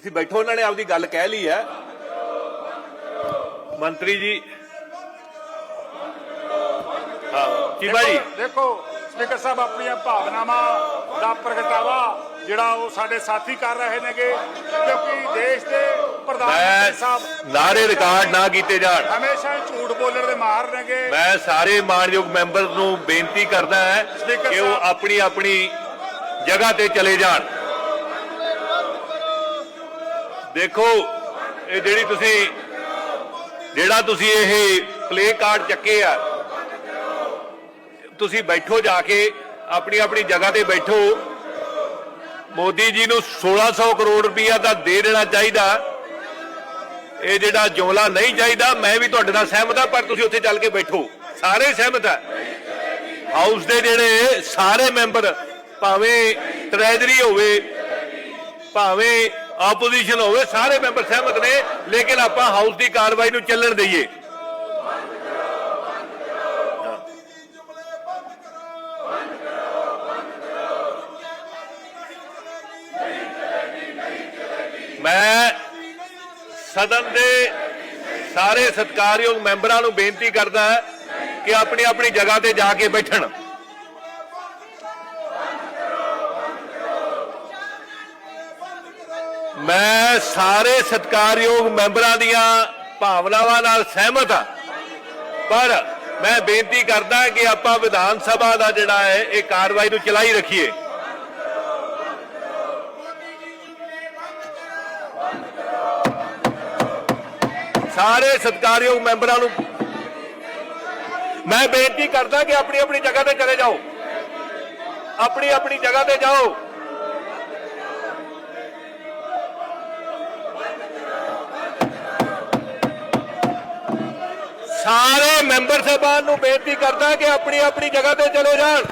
ਤੁਸੀਂ ਬੈਠੋ ਉਹਨਾਂ ਨੇ ਆਪਦੀ ਗੱਲ ਕਹਿ ਲਈ ਹੈ। ਮੰਤਰੀ ਜੀ। ਹਾਂ ਚੀਮਾ ਜੀ ਦੇਖੋ- ਸਪੀਕਰ ਸਾਹਿਬ ਆਪਣੀਆਂ ਭਾਵਨਾਵਾਂ ਦਾ ਪ੍ਰਗਟਾਵਾ ਜਿਹੜਾ ਉਹ ਸਾਡੇ ਸਾਥੀ ਕਰ ਰਹੇ ਨੇਗੇ ਕਿਉਂਕਿ ਦੇਸ਼ ਦੇ ਪ੍ਰਧਾਨ ਮੰਤਰੀ ਸਾਹਿਬ ਨਾਰੇ ਰਿਕਾਰਡ ਨਾ ਕੀਤੇ ਜਾਣ। ਹਮੇਸ਼ਾ ਝੂਠ ਬੋਲਣ ਦੇ ਮਾਹਰ ਨੇਗੇ। ਮੈਂ ਸਾਰੇ ਮਾਨਯੋਗ ਮੈਂਬਰ ਨੂੰ ਬੇਨਤੀ ਕਰਦਾ ਹੈ ਕਿ ਉਹ। ਆਪਣੀ ਆਪਣੀ ਜਗ੍ਹਾ ਤੇ ਚਲੇ ਜਾਣ। ਦੇਖੋ, ਇਹ ਜਿਹੜੀ ਤੁਸੀਂ, ਜਿਹੜਾ ਤੁਸੀਂ ਇਹ ਪਲੇ ਕਾਰਡ ਚੱਕੇ ਆ, ਤੁਸੀਂ ਬੈਠੋ ਜਾ ਕੇ, ਆਪਣੀ ਆਪਣੀ ਜਗ੍ਹਾ ਤੇ ਬੈਠੋ। ਮੋਦੀ ਜੀ ਨੂੰ 1600 ਕਰੋੜ ਰੁਪਇਆ ਤਾਂ ਦੇ ਦੇਣਾ ਚਾਹੀਦਾ। ਇਹ ਜਿਹੜਾ ਜੁਮਲਾ ਨਹੀਂ ਚਾਹੀਦਾ, ਮੈਂ ਵੀ ਤੁਹਾਡੇ ਨਾਲ ਸਹਿਮਤ ਹਾਂ, ਪਰ ਤੁਸੀਂ ਉੱਥੇ ਚੱਲ ਕੇ ਬੈਠੋ। ਸਾਰੇ ਸਹਿਮਤ ਆ। ਹਾਊਸ ਦੇ ਜਿਹੜੇ ਸਾਰੇ ਮੈਂਬਰ, ਭਾਵੇਂ ਟ੍ਰੈਜਰੀ ਹੋਵੇ, ਭਾਵੇਂ ਆਪੋਜੀਸ਼ਨ ਹੋਵੇ, ਸਾਰੇ ਮੈਂਬਰ ਸਹਿਮਤ ਨੇ, ਲੇਕਿਨ ਆਪਾਂ ਹਾਊਸ ਦੀ ਕਾਰਵਾਈ ਨੂੰ ਚੱਲਣ ਦਈਏ। ਮੈਂ ਸਦਨ ਦੇ ਸਾਰੇ ਸਤਿਕਾਰਯੋਗ ਮੈਂਬਰਾਂ ਨੂੰ ਬੇਨਤੀ ਕਰਦਾ ਕਿ ਆਪਣੀ ਆਪਣੀ ਜਗ੍ਹਾ ਤੇ ਜਾ ਕੇ ਬੈਠਣ। ਮੈਂ ਸਾਰੇ ਸਤਿਕਾਰਯੋਗ ਮੈਂਬਰਾਂ ਦੀਆਂ ਭਾਵਨਾਵਾਂ ਨਾਲ ਸਹਿਮਤ ਹਾਂ। ਪਰ ਮੈਂ ਬੇਨਤੀ ਕਰਦਾ ਕਿ ਆਪਾਂ ਵਿਧਾਨ ਸਭਾ ਦਾ ਜਿਹੜਾ ਹੈ, ਇਹ ਕਾਰਵਾਈ ਨੂੰ ਚਲਾਈ ਰੱਖੀਏ। ਸਾਰੇ ਸਤਿਕਾਰਯੋਗ ਮੈਂਬਰਾਂ ਨੂੰ ਮੈਂ ਬੇਨਤੀ ਕਰਦਾ ਕਿ ਆਪਣੀ ਆਪਣੀ ਜਗ੍ਹਾ ਤੇ ਚਲੇ ਜਾਓ। ਆਪਣੀ ਆਪਣੀ ਜਗ੍ਹਾ ਤੇ ਜਾਓ। ਸਾਰੇ ਮੈਂਬਰ ਸਾਹਿਬਾਨ ਨੂੰ ਬੇਨਤੀ ਕਰਦਾ ਕਿ ਆਪਣੀ ਆਪਣੀ ਜਗ੍ਹਾ ਤੇ ਚਲੋ ਜਾਣ।